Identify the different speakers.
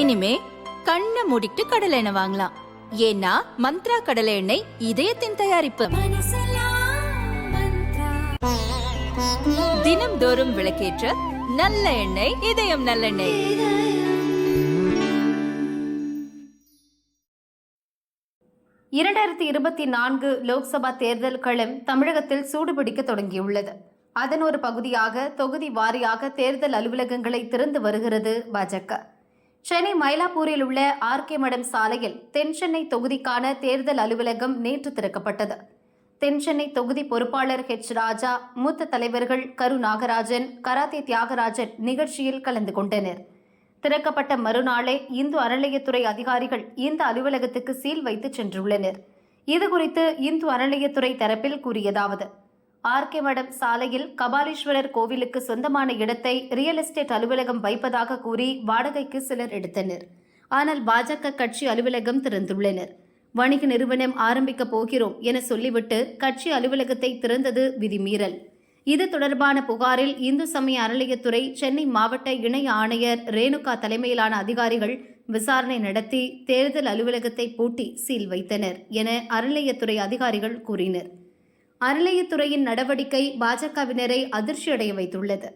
Speaker 1: இனிமே கண்ணை மூடிட்டு கடலை எண்ணெய் வாங்கலாம். ஏன்னா மந்த்ரா கடலை எண்ணெய் இதயத்தின் தயாரிப்பு. தினம்தோறும் விளக்கேற்ற நல்ல எண்ணெய் இதயம் நல்லெண்ணெய்
Speaker 2: இரண்டாயிரத்தி இருபத்தி நான்கு லோக்சபா தேர்தல்களும் தமிழகத்தில் சூடுபிடிக்க தொடங்கியுள்ளது. அதன் ஒரு பகுதியாக தொகுதி வாரியாக தேர்தல் அலுவலகங்களை திறந்து வருகிறது பாஜக. சென்னை மயிலாப்பூரில் உள்ள ஆர்கே மடம் சாலையில் தென்சென்னை தொகுதிக்கான தேர்தல் அலுவலகம் நேற்று திறக்கப்பட்டது. தென்சென்னை தொகுதி பொறுப்பாளர் ஹெச் ராஜா மூத்த தலைவர்கள் கரு நாகராஜன் கராத்தே தியாகராஜன் நிகழ்ச்சியில் கலந்து கொண்டனர். திறக்கப்பட்ட மறுநாளே இந்து அறநிலையத்துறை அதிகாரிகள் இந்த அலுவலகத்துக்கு சீல் வைத்து சென்றுள்ளனர். இதுகுறித்து இந்து அறநிலையத்துறை தரப்பில் கூறியதாவது ஆர்கே மடம் சாலையில் கபாலீஸ்வரர் கோவிலுக்கு சொந்தமான இடத்தை ரியல் எஸ்டேட் அலுவலகம் வைப்பதாக கூறி வாடகைக்கு சிலர் எடுத்தனர். ஆனால் பாஜக கட்சி அலுவலகம் திறந்துள்ளனர். வணிக நிறுவனம் ஆரம்பிக்கப் போகிறோம் என சொல்லிவிட்டு கட்சி அலுவலகத்தை திறந்தது விதிமீறல். இது தொடர்பான புகாரில் இந்து சமய அறநிலையத்துறை சென்னை மாவட்ட இணை ஆணையர் ரேணுகா தலைமையிலான அதிகாரிகள் விசாரணை நடத்தி தேர்தல் அலுவலகத்தை பூட்டி சீல் வைத்தனர் என அறநிலையத்துறை அதிகாரிகள் கூறினர். அறநிலையத்துறையின் நடவடிக்கை பாஜகவினரை அதிர்ச்சியடைய வைத்துள்ளது.